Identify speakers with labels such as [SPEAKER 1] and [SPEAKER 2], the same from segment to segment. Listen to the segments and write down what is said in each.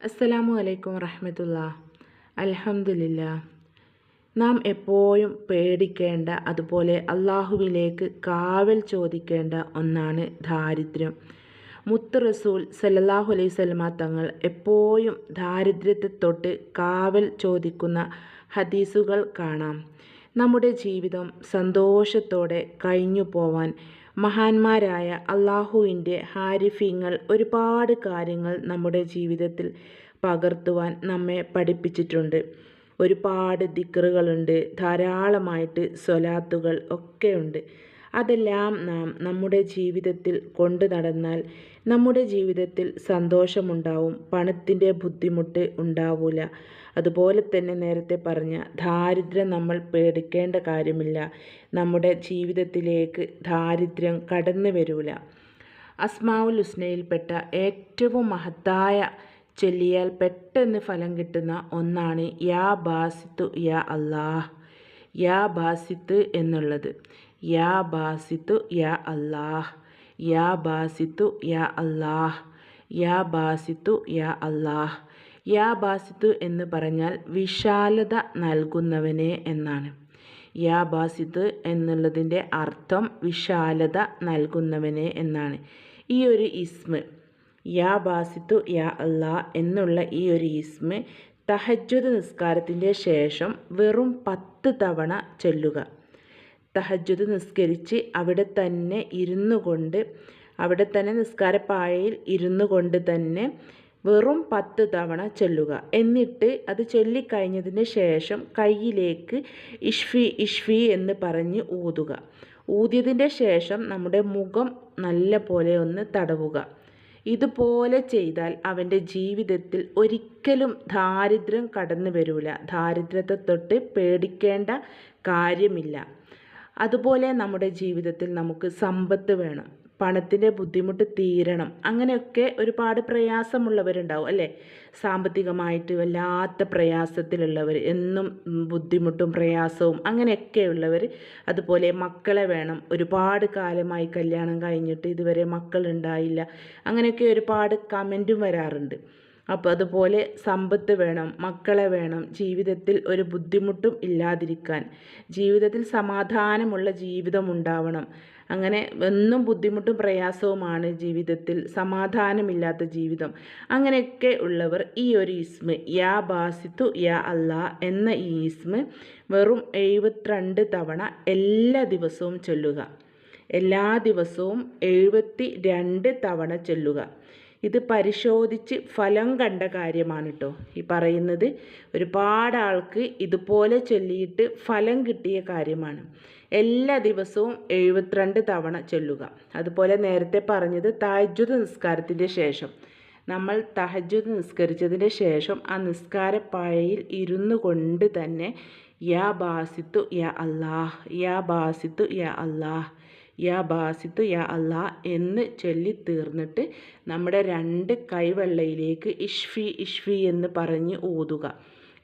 [SPEAKER 1] അസ്സലാമു അലൈക്കും വറഹമത്തുള്ള അലഹമുല്ല നാം എപ്പോഴും പേടിക്കേണ്ട അതുപോലെ അള്ളാഹുവിലേക്ക് കാവൽ ചോദിക്കേണ്ട ഒന്നാണ് ദാരിദ്ര്യം. മുത്ത് റസൂൽ സല്ലല്ലാഹു അലൈഹി സ്വലമ തങ്ങൾ എപ്പോഴും ദാരിദ്ര്യത്തെ തൊട്ട് കാവൽ ചോദിക്കുന്ന ഹദീസുകൾ കാണാം. നമ്മുടെ ജീവിതം സന്തോഷത്തോടെ കഴിഞ്ഞു പോവാൻ മഹാന്മാരായ അള്ളാഹുവിന്റെ ഹാരിഫീങ്ങൾ ഒരുപാട് കാര്യങ്ങൾ നമ്മുടെ ജീവിതത്തിൽ പകർത്തുവാൻ നമ്മെ പഠിപ്പിച്ചിട്ടുണ്ട്. ഒരുപാട് ദിക്റുകളുണ്ട് ധാരാളമായിട്ട് സ്വലാത്തുകൾ ഒക്കെയുണ്ട്. അതെല്ലാം നാം നമ്മുടെ ജീവിതത്തിൽ കൊണ്ടു നടന്നാൽ നമ്മുടെ ജീവിതത്തിൽ സന്തോഷമുണ്ടാവും പണത്തിന്റെ ബുദ്ധിമുട്ട് ഉണ്ടാവില്ല അതുപോലെ തന്നെ നേരത്തെ പറഞ്ഞ ദാരിദ്ര്യം നമ്മൾ പേടിക്കേണ്ട കാര്യമില്ല. നമ്മുടെ ജീവിതത്തിലേക്ക് ദാരിദ്ര്യം കടന്നു വരൂല. അസ്മാവുൽ ഹുസ്നയിൽപ്പെട്ട ഏറ്റവും മഹത്തായ ചൊല്ലിയാൽ പെട്ടെന്ന് ഫലം കിട്ടുന്ന ഒന്നാണ് യാ ബാസിത്തു യാ അല്ലാഹ്. യാ ബാസിത്ത് എന്നുള്ളത്. യാ ബാസിത്തു യാ അല്ലാഹ്. യാ ബാസിത്തു യാ അല്ലാഹ്. യാ ബാസിത്തു യാ അല്ലാഹ്. യാ ബാസിത്തു എന്ന് പറഞ്ഞാൽ വിശാലത നൽകുന്നവനെ എന്നാണ്. യാ ബാസിത്ത് എന്നുള്ളതിന്റെ അർത്ഥം വിശാലത നൽകുന്നവനെ എന്നാണ്. ഈ ഒരു ഇസ്മ് യാ ബാസിത്തു യാ അല്ലാ എന്നുള്ള ഈ ഒരു ഇസ്മ് തഹജ്ജുദ് നിസ്കാരത്തിന്റെ ശേഷം വെറും പത്ത് തവണ ചൊല്ലുക. തഹജ്ജുദ് നിസ്കരിച്ച് അവിടെ തന്നെ ഇരുന്നു കൊണ്ട് അവിടെ തന്നെ നിസ്കാരപ്പായയിൽ ഇരുന്നു കൊണ്ട് തന്നെ വെറും പത്ത് തവണ ചൊല്ലുക. എന്നിട്ട് അത് ചൊല്ലിക്കഴിഞ്ഞതിന് ശേഷം കയ്യിലേക്ക് ഇഷ്ഫി ഇഷ്ഫി എന്ന് പറഞ്ഞ് ഊതുക. ഊതിയതിന്റെ ശേഷം നമ്മുടെ മുഖം നല്ല പോലെ ഒന്ന് തടവുക. ഇതുപോലെ ചെയ്താൽ അവന്റെ ജീവിതത്തിൽ ഒരിക്കലും ദാരിദ്ര്യം കടന്നു വരില്ല ദാരിദ്ര്യത്തെ തൊട്ട് പേടിക്കേണ്ട കാര്യമില്ല. അതുപോലെ നമ്മുടെ ജീവിതത്തിൽ നമുക്ക് സമ്പത്ത് വേണം. പണത്തിന്റെ ബുദ്ധിമുട്ട് തീരണം. അങ്ങനെയൊക്കെ ഒരുപാട് പ്രയാസമുള്ളവരുണ്ടാവും അല്ലേ? സാമ്പത്തികമായിട്ട് വല്ലാത്ത പ്രയാസത്തിലുള്ളവർ എന്നും ബുദ്ധിമുട്ടും പ്രയാസവും അങ്ങനെയൊക്കെയുള്ളവർ. അതുപോലെ മക്കളെ വേണം. ഒരുപാട് കാലമായി കല്യാണം കഴിഞ്ഞിട്ട് ഇതുവരെ മക്കളുണ്ടായില്ല. അങ്ങനെയൊക്കെ ഒരുപാട് കമന്റും വരാറുണ്ട്. അപ്പോൾ അതുപോലെ സമ്പത്ത് വേണം മക്കളെ വേണം ജീവിതത്തിൽ ഒരു ബുദ്ധിമുട്ടും ഇല്ലാതിരിക്കാൻ ജീവിതത്തിൽ സമാധാനമുള്ള ജീവിതം ഉണ്ടാവണം. അങ്ങനെ എന്നും ബുദ്ധിമുട്ടും പ്രയാസവുമാണ് ജീവിതത്തിൽ സമാധാനമില്ലാത്ത ജീവിതം. അങ്ങനെയൊക്കെ ഉള്ളവർ ഈ ഒരു ഇസ്മ് യാ ബാസിത്തു യാ അല്ലാ എന്ന ഈ ഇസ്മ് വെറും എഴുപത്തിരണ്ട് തവണ എല്ലാ ദിവസവും ചൊല്ലുക. എല്ലാ ദിവസവും എഴുപത്തി രണ്ട് തവണ ചൊല്ലുക. ഇത് പരിശോധിച്ച് ഫലം കണ്ട കാര്യമാണ് കേട്ടോ ഈ പറയുന്നത് ഒരുപാട് ആൾക്ക് ഇതുപോലെ ചൊല്ലിയിട്ട് ഫലം കിട്ടിയ കാര്യമാണ്. എല്ലാ ദിവസവും എഴുപത്തിരണ്ട് തവണ ചൊല്ലുക. അതുപോലെ നേരത്തെ പറഞ്ഞത് താജ്ജുദ് നിസ്കാരത്തിന്റെ ശേഷം. നമ്മൾ തഹജ്ജുദ് നിസ്കരിച്ചതിന് ശേഷം ആ നിസ്കാരപ്പായയിൽ ഇരുന്നു കൊണ്ട് തന്നെ യാ ബാസിത്തു യാ അല്ലാഹ് യാ ബാസിത്തു യാ അല്ലാഹ് യാ ബാസിത്തു യാ അല്ലാ എന്ന് ചൊല്ലി തീർന്നിട്ട് നമ്മുടെ രണ്ട് കൈവെള്ളയിലേക്ക് ഇഷ്ഫി ഇഷ്ഫി എന്ന് പറഞ്ഞ് ഊതുക.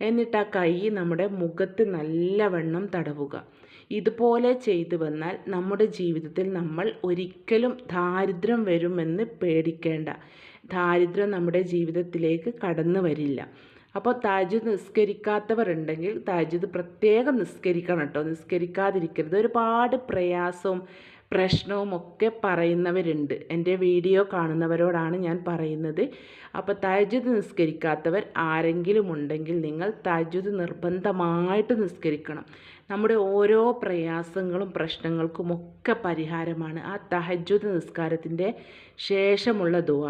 [SPEAKER 1] എന്നിട്ട് ആ കൈ നമ്മുടെ മുഖത്ത് നല്ലവണ്ണം തടവുക. ഇതുപോലെ ചെയ്തു വന്നാൽ നമ്മുടെ ജീവിതത്തിൽ നമ്മൾ ഒരിക്കലും ദാരിദ്ര്യം വരുമെന്ന് പേടിക്കേണ്ട. ദാരിദ്ര്യം നമ്മുടെ ജീവിതത്തിലേക്ക് കടന്നു വരില്ല. അപ്പോൾ താജുദ് നിസ്കരിക്കാത്തവരുണ്ടെങ്കിൽ താജുദ് പ്രത്യേകം നിസ്കരിക്കണം കേട്ടോ. നിസ്കരിക്കാതിരിക്കരുത്. ഒരുപാട് പ്രയാസവും പ്രശ്നവും ഒക്കെ പറയുന്നവരുണ്ട്. എന്റെ വീഡിയോ കാണുന്നവരോടാണ് ഞാൻ പറയുന്നത്. അപ്പോൾ തഹജുദ് നിസ്കരിക്കാത്തവർ ആരെങ്കിലും ഉണ്ടെങ്കിൽ നിങ്ങൾ തഹജുദ് നിർബന്ധമായിട്ട് നിസ്കരിക്കണം. നമ്മുടെ ഓരോ പ്രയാസങ്ങളും പ്രശ്നങ്ങൾക്കുമൊക്കെ പരിഹാരമാണ് ആ തഹജുദ് നിസ്കാരത്തിന്റെ ശേഷമുള്ള ദുവ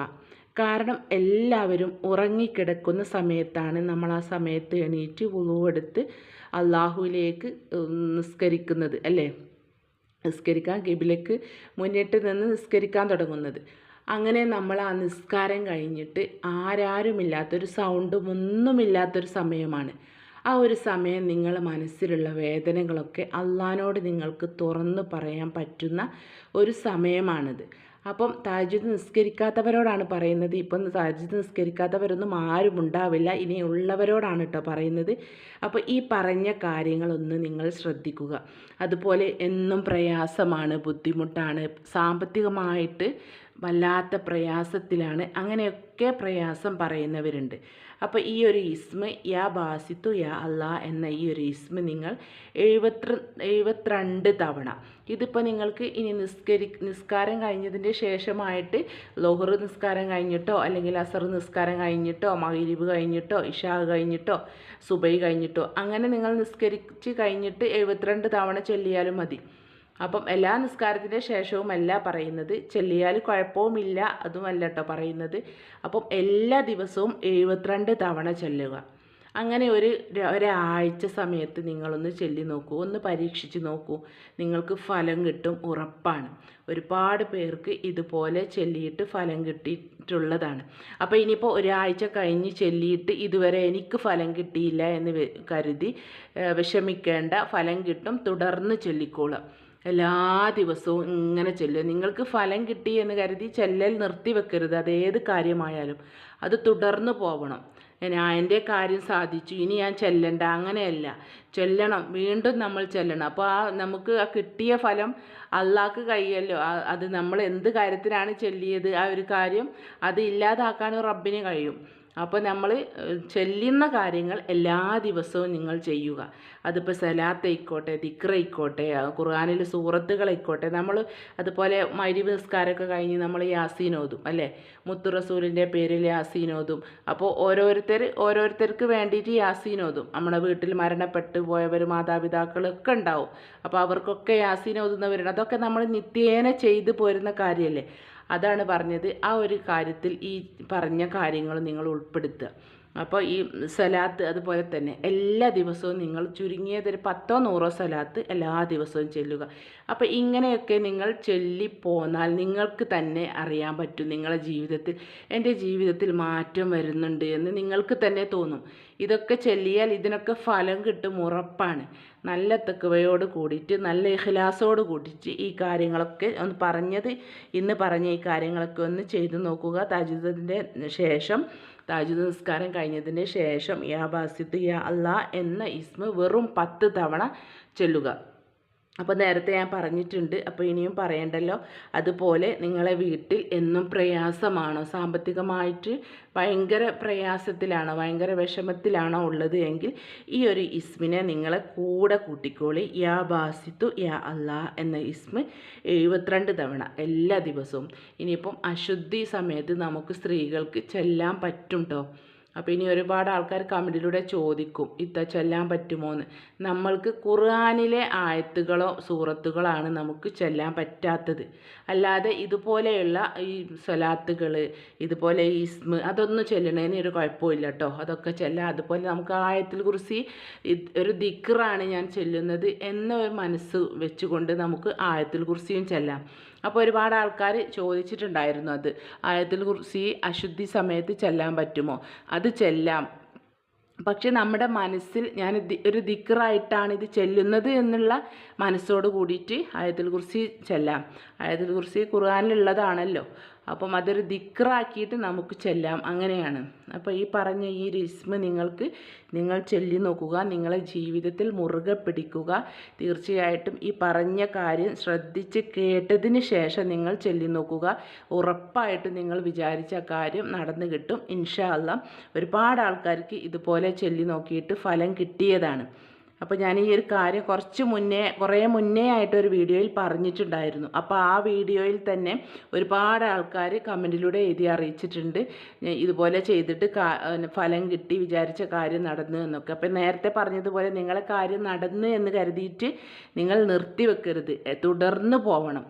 [SPEAKER 1] കാരണം എല്ലാവരും ഉറങ്ങിക്കിടക്കുന്ന സമയത്താണ് നമ്മൾ ആ സമയത്ത് എണീറ്റ് ഉളുവെടുത്ത് അള്ളാഹുവിലേക്ക് നിസ്കരിക്കുന്നത് അല്ലേ? നിസ്കരിക്കാൻ കിബിലേക്ക് മുന്നിട്ട് നിന്ന് നിസ്കരിക്കാൻ തുടങ്ങുന്നത്. അങ്ങനെ നമ്മൾ ആ നിസ്കാരം കഴിഞ്ഞിട്ട് ആരാരുമില്ലാത്തൊരു സൗണ്ടും ഒന്നുമില്ലാത്തൊരു സമയമാണ്. ആ ഒരു സമയം നിങ്ങൾ മനസ്സിലുള്ള വേദനകളൊക്കെ അള്ളഹാനോട് നിങ്ങൾക്ക് തുറന്നു പറയാൻ പറ്റുന്ന ഒരു സമയമാണിത്. അപ്പം താജ്യത്ത് നിസ്കരിക്കാത്തവരോടാണ് പറയുന്നത്. ഇപ്പം താജ്യത്ത് നിസ്കരിക്കാത്തവരൊന്നും ആരും ഉണ്ടാവില്ല. ഇനി ഉള്ളവരോടാണ് കേട്ടോ പറയുന്നത്. അപ്പോൾ ഈ പറഞ്ഞ കാര്യങ്ങളൊന്ന് നിങ്ങൾ ശ്രദ്ധിക്കുക. അതുപോലെ എന്നും പ്രയാസമാണ് ബുദ്ധിമുട്ടാണ് സാമ്പത്തികമായിട്ട് വല്ലാത്ത പ്രയാസത്തിലാണ്. അങ്ങനെയൊക്കെ പ്രയാസം പറയുന്നവരുണ്ട്. അപ്പോൾ ഈ ഒരു ഇസ്മ യാ ബാസിത്തു യാ അല്ലാ എന്ന ഈ ഒരു ഇസ്മ നിങ്ങൾ എഴുപത്തി എഴുപത്തിരണ്ട് തവണ. ഇതിപ്പോൾ നിങ്ങൾക്ക് ഇനി നിസ്കരി നിസ്കാരം കഴിഞ്ഞതിന്റെ ശേഷമായിട്ട് ലോഹർ നിസ്കാരം കഴിഞ്ഞിട്ടോ അല്ലെങ്കിൽ അസർ നിസ്കാരം കഴിഞ്ഞിട്ടോ മഗ്‌രിബ് കഴിഞ്ഞിട്ടോ ഇഷാ കഴിഞ്ഞിട്ടോ സുബൈ കഴിഞ്ഞിട്ടോ അങ്ങനെ നിങ്ങൾ നിസ്കരിച്ച് കഴിഞ്ഞിട്ട് എഴുപത്തിരണ്ട് തവണ ചൊല്ലിയാലും മതി. അപ്പം എല്ലാ നിസ്കാരത്തിന്റെ ശേഷവും അല്ല പറയുന്നത്. ചെല്ലിയാൽ കുഴപ്പവുമില്ല അതുമല്ല കേട്ടോ പറയുന്നത്. അപ്പം എല്ലാ ദിവസവും എഴുപത്തിരണ്ട് തവണ ചെല്ലുക. അങ്ങനെ ഒരു ഒരാഴ്ച സമയത്ത് നിങ്ങളൊന്ന് ചൊല്ലി നോക്കൂ. ഒന്ന് പരീക്ഷിച്ച് നോക്കൂ. നിങ്ങൾക്ക് ഫലം കിട്ടും ഉറപ്പാണ്. ഒരുപാട് പേർക്ക് ഇതുപോലെ ചെല്ലിയിട്ട് ഫലം കിട്ടിയിട്ടുള്ളതാണ്. അപ്പോൾ ഇനിയിപ്പോൾ ഒരാഴ്ച കഴിഞ്ഞ് ചെല്ലിയിട്ട് ഇതുവരെ എനിക്ക് ഫലം കിട്ടിയില്ല എന്ന് കരുതി വിഷമിക്കേണ്ട. ഫലം കിട്ടും. തുടർന്ന് ചൊല്ലിക്കോളുക. എല്ലാ ദിവസവും ഇങ്ങനെ ചെല്ലുക. നിങ്ങൾക്ക് ഫലം കിട്ടി എന്ന് കരുതി ചെല്ലൽ നിർത്തി വെക്കരുത്. അതേത് കാര്യമായാലും അത് തുടർന്ന് പോകണം ഞാൻ എന്റെ കാര്യം സാധിച്ചു. ഇനി ഞാൻ ചെല്ലണ്ട. അങ്ങനെയല്ല. ചെല്ലണം. വീണ്ടും നമ്മൾ ചെല്ലണം. അപ്പോൾ ആ നമുക്ക് ആ കിട്ടിയ ഫലം അള്ളാക്ക് കഴിയല്ലോ. അത് നമ്മൾ എന്ത് കാര്യത്തിനാണ് ചെല്ലിയത്? ആ ഒരു കാര്യം അത് ഇല്ലാതാക്കാനും റബ്ബിന് കഴിയും. അപ്പോൾ നമ്മൾ ചെല്ലുന്ന കാര്യങ്ങൾ എല്ലാ ദിവസവും നിങ്ങൾ ചെയ്യുക. അതിപ്പോൾ സലാത്തായിക്കോട്ടെ ദിക്റായിക്കോട്ടെ ഖുർആാനിൽ സൂറത്തുകളായിക്കോട്ടെ നമ്മൾ അതുപോലെ മൈരിവ് നിസ്കാരമൊക്കെ കഴിഞ്ഞ് നമ്മൾ യാസീൻ ഓതും അല്ലേ? മുത്തു റസൂലിന്റെ പേരിൽ യാസീൻ ഓതും അപ്പോൾ ഓരോരുത്തർ ഓരോരുത്തർക്ക് വേണ്ടിയിട്ട് യാസീൻ ഓതും നമ്മുടെ വീട്ടിൽ മരണപ്പെട്ടു പോയവർ മാതാപിതാക്കളൊക്കെ ഉണ്ടാവും. അപ്പോൾ അവർക്കൊക്കെ യാസീൻ ഓതുന്നവരുണ്ട് അതൊക്കെ നമ്മൾ നിത്യേന ചെയ്തു പോരുന്ന കാര്യമല്ലേ? അതാണ് പറഞ്ഞത്. ആ ഒരു കാര്യത്തിൽ ഈ പറഞ്ഞ കാര്യങ്ങൾ നിങ്ങൾ ഉൾപ്പെടുത്തുക. അപ്പോൾ ഈ സലാത്ത് അതുപോലെ തന്നെ എല്ലാ ദിവസവും നിങ്ങൾ ചുരുങ്ങിയതൊരു പത്തോ നൂറോ സലാത്ത് എല്ലാ ദിവസവും ചെല്ലുക. അപ്പോൾ ഇങ്ങനെയൊക്കെ നിങ്ങൾ ചൊല്ലിപ്പോന്നാൽ നിങ്ങൾക്ക് തന്നെ അറിയാൻ പറ്റും നിങ്ങളുടെ ജീവിതത്തിൽ എന്റെ ജീവിതത്തിൽ മാറ്റം വരുന്നുണ്ട് എന്ന് നിങ്ങൾക്ക് തന്നെ തോന്നും. ഇതൊക്കെ ചൊല്ലിയാൽ ഇതിനൊക്കെ ഫലം കിട്ടും ഉറപ്പാണ്. നല്ല തെക്കുവയോട് കൂടിയിട്ട് നല്ല ഇഖ്ലാസോട് കൂടിയിട്ട് ഈ കാര്യങ്ങളൊക്കെ ഒന്ന് പറഞ്ഞത് ഇന്ന് പറഞ്ഞ ഈ കാര്യങ്ങളൊക്കെ ഒന്ന് ചെയ്തു നോക്കുക. താജുദിന്റെ ശേഷം താജുദ് നിസ്കാരം കഴിഞ്ഞതിന് ശേഷം യാ ബാസിത്ത് യാ അല്ലാ എന്ന ഇസ്മ വെറും പത്ത് തവണ ചൊല്ലുക. അപ്പോൾ നേരത്തെ ഞാൻ പറഞ്ഞിട്ടുണ്ട്. അപ്പോൾ ഇനിയും പറയണ്ടല്ലോ. അതുപോലെ നിങ്ങളെ വീട്ടിൽ എന്നും പ്രയാസമാണോ? സാമ്പത്തികമായിട്ട് ഭയങ്കര പ്രയാസത്തിലാണോ? ഭയങ്കര വിഷമത്തിലാണോ ഉള്ളത് എങ്കിൽ ഈ ഒരു ഇസ്മിനെ നിങ്ങളെ കൂടെ കൂട്ടിക്കോളി. യാ ബാസിത്തു യാ അല്ലാ എന്ന ഇസ്മ് എഴുപത്തിരണ്ട് തവണ എല്ലാ ദിവസവും. ഇനിയിപ്പം അശുദ്ധി സമയത്ത് നമുക്ക് സ്ത്രീകൾക്ക് ചെല്ലാൻ പറ്റും കേട്ടോ അപ്പോൾ ഇനി ഒരുപാട് ആൾക്കാർ കമന്റിലൂടെ ചോദിക്കും ഇത്ത ചൊല്ലാൻ പറ്റുമോ എന്ന് നമ്മൾക്ക് ഖുർആാനിലെ ആയത്തുകളോ സൂറത്തുകളാണ് നമുക്ക് ചൊല്ലാൻ പറ്റാത്തത്. അല്ലാതെ ഇതുപോലെയുള്ള ഈ സ്വലാത്തുകൾ ഇതുപോലെ ഇസ്മ് അതൊന്നും ചെല്ലണതിന് ഒരു കുഴപ്പമില്ല കേട്ടോ അതൊക്കെ ചെല്ലാം അതുപോലെ നമുക്ക് ആയത്തിൽ കുറിച്ച് ഒരു ദിക്റാണ് ഞാൻ ചെല്ലുന്നത് എന്ന മനസ്സ് വെച്ചുകൊണ്ട് നമുക്ക് ആയത്തിൽ കുറിച്ചും ചെല്ലാം. അപ്പോൾ ഒരുപാട് ആൾക്കാർ ചോദിച്ചിട്ടുണ്ടായിരുന്നു അത്. ആയത്തിൽ കുറിച്ച് അശുദ്ധി സമയത്ത് ചെല്ലാൻ പറ്റുമോ? അത് ചെല്ലാം. പക്ഷെ നമ്മുടെ മനസ്സിൽ ഞാൻ ഒരു ദിക്കറായിട്ടാണ് ഇത് ചെല്ലുന്നത് എന്നുള്ള മനസ്സോട് കൂടിയിട്ട് ആയത്തിൽ കുറിച്ച് ചെല്ലാം. ആയത്തിൽ കുറിച്ച് ഖുർആാനിലുള്ളതാണല്ലോ. അപ്പം അതൊരു ദിക്റാക്കിയിട്ട് നമുക്ക് ചെല്ലാം. അങ്ങനെയാണ്. അപ്പോൾ ഈ പറഞ്ഞ ഈ ഒരു നിങ്ങൾക്ക് നിങ്ങൾ ചൊല്ലി നോക്കുക നിങ്ങളെ ജീവിതത്തിൽ മുറുകെ പിടിക്കുക. തീർച്ചയായിട്ടും ഈ പറഞ്ഞ കാര്യം ശ്രദ്ധിച്ച് കേട്ടതിന് ശേഷം നിങ്ങൾ ചൊല്ലി നോക്കുക. ഉറപ്പായിട്ടും നിങ്ങൾ വിചാരിച്ച കാര്യം നടന്നു കിട്ടും. ഇൻഷാല്ല ഒരുപാട് ആൾക്കാർക്ക് ഇതുപോലെ ചൊല്ലി നോക്കിയിട്ട് ഫലം കിട്ടിയതാണ്. അപ്പോൾ ഞാൻ ഈ ഒരു കാര്യം കുറച്ച് മുന്നേ കുറേ മുന്നേ ആയിട്ട് ഒരു വീഡിയോയിൽ പറഞ്ഞിട്ടുണ്ടായിരുന്നു. അപ്പോൾ ആ വീഡിയോയിൽ തന്നെ ഒരുപാട് ആൾക്കാർ കമന്റിലൂടെ എഴുതി അറിയിച്ചിട്ടുണ്ട്. ഇതുപോലെ ചെയ്തിട്ട് ഫലം കിട്ടി വിചാരിച്ച കാര്യം നടന്നു എന്നൊക്കെ. അപ്പോൾ നേരത്തെ പറഞ്ഞതുപോലെ നിങ്ങളെ കാര്യം നടന്നു എന്ന് കരുതിയിട്ട് നിങ്ങൾ നിർത്തി വെക്കരുത് തുടർന്ന് പോകണം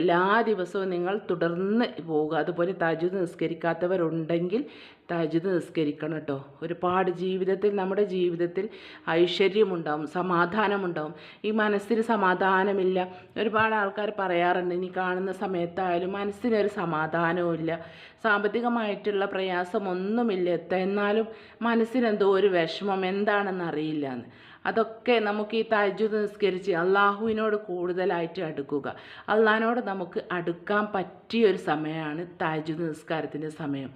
[SPEAKER 1] എല്ലാ ദിവസവും നിങ്ങൾ തുടർന്ന് പോവുക. അതുപോലെ താജുദ് നിസ്കരിക്കാത്തവരുണ്ടെങ്കിൽ താജുദ് നിസ്കരിക്കണം കേട്ടോ. ഒരുപാട് ജീവിതത്തിൽ നമ്മുടെ ജീവിതത്തിൽ ഐശ്വര്യമുണ്ടാവും സമാധാനമുണ്ടാവും. ഈ മനസ്സിന് സമാധാനമില്ല. ഒരുപാട് ആൾക്കാർ പറയാറുണ്ട് ഇനി കാണുന്ന സമയത്തായാലും മനസ്സിനൊരു സമാധാനവും ഇല്ല. സാമ്പത്തികമായിട്ടുള്ള പ്രയാസമൊന്നുമില്ല. എന്നാലും മനസ്സിനെന്തോ ഒരു വിഷമം എന്താണെന്ന് അറിയില്ല എന്ന് അതൊക്കെ നമുക്ക് ഈ തജ്ജുദ് നിസ്കരിച്ച് അള്ളാഹുവിനോട് കൂടുതലായിട്ട് അടുക്കുക. അള്ളാഹിനോട് നമുക്ക് അടുക്കാൻ പറ്റിയ ഒരു സമയമാണ് തജ്ജുദ് നിസ്കാരത്തിന്റെ സമയം.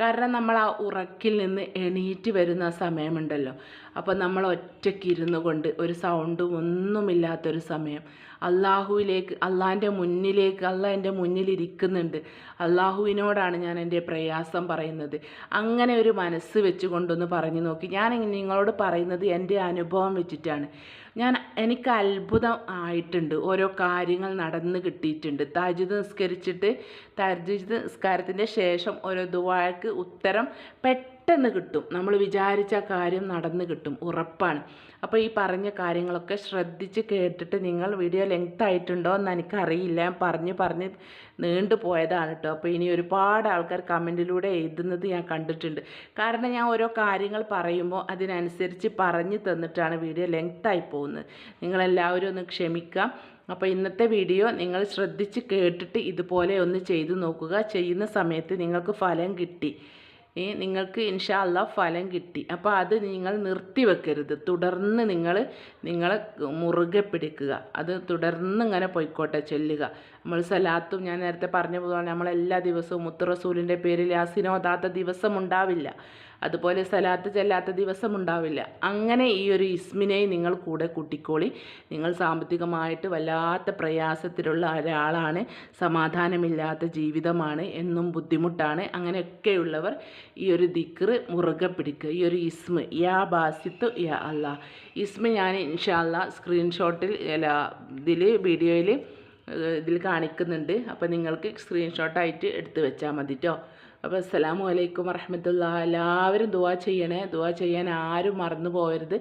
[SPEAKER 1] കാരണം നമ്മൾ ആ ഉറക്കിൽ നിന്ന് എണീറ്റ് വരുന്ന സമയമുണ്ടല്ലോ. അപ്പോൾ നമ്മൾ ഒറ്റയ്ക്ക് ഇരുന്നു കൊണ്ട് ഒരു സൗണ്ടും ഒന്നുമില്ലാത്തൊരു സമയം. അള്ളാഹുവിലേക്ക് അള്ളാഹിന്റെ മുന്നിലേക്ക് അള്ളാഹ് എന്റെ മുന്നിലിരിക്കുന്നുണ്ട് അള്ളാഹുവിനോടാണ് ഞാൻ എന്റെ പ്രയാസം പറയുന്നത്. അങ്ങനെ ഒരു മനസ്സ് വെച്ചുകൊണ്ടൊന്ന് പറഞ്ഞു നോക്കി. ഞാൻ നിങ്ങളോട് പറയുന്നത് എന്റെ അനുഭവം വെച്ചിട്ടാണ്. ഞാൻ എനിക്ക് അത്ഭുതം ആയിട്ടുണ്ട്. ഓരോ കാര്യങ്ങൾ നടന്ന് കിട്ടിയിട്ടുണ്ട്. താജുദ് നിസ്കരിച്ചിട്ട് താജുദ് നിസ്കാരത്തിന്റെ ശേഷം ഓരോ ദുവാക്ക് ഉത്തരം പെട്ടെന്ന് കിട്ടും. നമ്മൾ വിചാരിച്ച കാര്യം നടന്നു കിട്ടും. ഉറപ്പാണ്. അപ്പോൾ ഈ പറഞ്ഞ കാര്യങ്ങളൊക്കെ ശ്രദ്ധിച്ച് കേട്ടിട്ട് നിങ്ങൾ വീഡിയോ ലെങ്ത് ആയിട്ടുണ്ടോ എന്ന് എനിക്കറിയില്ല. പറഞ്ഞ് പറഞ്ഞ് നീണ്ടു പോയതാണ് കേട്ടോ. അപ്പോൾ ഇനി ഒരുപാട് ആൾക്കാർ കമന്റിലൂടെ എഴുതുന്നത് ഞാൻ കണ്ടിട്ടുണ്ട്. കാരണം ഞാൻ ഓരോ കാര്യങ്ങൾ പറയുമ്പോൾ അതിനനുസരിച്ച് പറഞ്ഞു തന്നിട്ടാണ് വീഡിയോ ലെങ്ത് ആയി പോകുന്നത്. നിങ്ങളെല്ലാവരും ഒന്ന് ക്ഷമിക്കാം അപ്പോൾ ഇന്നത്തെ വീഡിയോ നിങ്ങൾ ശ്രദ്ധിച്ച് കേട്ടിട്ട് ഇതുപോലെ ഒന്ന് ചെയ്തു നോക്കുക. ചെയ്യുന്ന സമയത്ത് നിങ്ങൾക്ക് ഫലം കിട്ടി. നിങ്ങൾക്ക് ഇൻഷാ അല്ല ഫലം കിട്ടി. അപ്പോൾ അത് നിങ്ങൾ നിർത്തി വെക്കരുത്. തുടർന്ന് നിങ്ങൾ നിങ്ങളെ മുറുകെ പിടിക്കുക. അത് തുടർന്ന് ഇങ്ങനെ പോയിക്കോട്ടെ ചൊല്ലുക. നമ്മൾ സലാത്തും ഞാൻ നേരത്തെ പറഞ്ഞ പോലെ നമ്മൾ എല്ലാ ദിവസവും മുത്തുറസൂലിന്റെ പേരിൽ ആ സിനോദാത്ത ദിവസം ഉണ്ടാവില്ല. അതുപോലെ സലാത്ത് ചെല്ലാത്ത ദിവസം ഉണ്ടാവില്ല. അങ്ങനെ ഈ ഒരു ഇസ്മിനെ നിങ്ങൾ കൂടെ കൂട്ടിക്കോളി. നിങ്ങൾ സാമ്പത്തികമായിട്ട് വല്ലാത്ത പ്രയാസത്തിലുള്ള ഒരാളാണ്. സമാധാനമില്ലാത്ത ജീവിതമാണ്. എന്നും ബുദ്ധിമുട്ടാണ്. അങ്ങനെയൊക്കെയുള്ളവർ ഈ ഒരു ദിക്റ് മുറുകെ പിടിക്കുക ഈ ഒരു ഇസ്മ യാ ബാസിത്ത് യാ അല്ല. ഇസ്മ ഞാൻ ഇൻഷാല്ല സ്ക്രീൻഷോട്ടിൽ അല്ല ഇതിൽ വീഡിയോയിൽ ഇതിൽ കാണിക്കുന്നുണ്ട്. അപ്പോൾ നിങ്ങൾക്ക് സ്ക്രീൻഷോട്ടായിട്ട് എടുത്തു വെച്ചാൽ മതി അപ്പോൾ അസ്സലാമു അലൈക്കും വറഹമത്തുള്ള. എല്ലാവരും ദുവാ ചെയ്യണേ. ദുവാ ചെയ്യാൻ ആരും മറന്നു പോകരുത്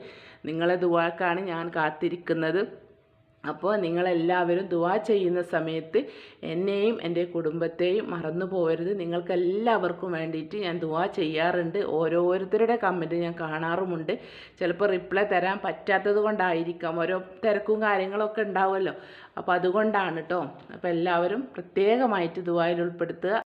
[SPEAKER 1] നിങ്ങളെ ദുവാക്കാണ് ഞാൻ കാത്തിരിക്കുന്നത്. അപ്പോൾ നിങ്ങളെല്ലാവരും ദുവാ ചെയ്യുന്ന സമയത്ത് എന്നെയും എന്റെ കുടുംബത്തെയും മറന്നു പോകരുത് നിങ്ങൾക്കെല്ലാവർക്കും വേണ്ടിയിട്ട് ഞാൻ ദുവാ ചെയ്യാറുണ്ട്. ഓരോരുത്തരുടെ കമന്റ് ഞാൻ കാണാറുമുണ്ട്. ചിലപ്പോൾ റിപ്ലൈ തരാൻ പറ്റാത്തത് കൊണ്ടായിരിക്കാം. ഓരോ തിരക്കും കാര്യങ്ങളൊക്കെ ഉണ്ടാവുമല്ലോ. അപ്പോൾ അതുകൊണ്ടാണ് കേട്ടോ അപ്പോൾ എല്ലാവരും പ്രത്യേകമായിട്ട് ദുവായിൽ ഉൾപ്പെടുത്തുക.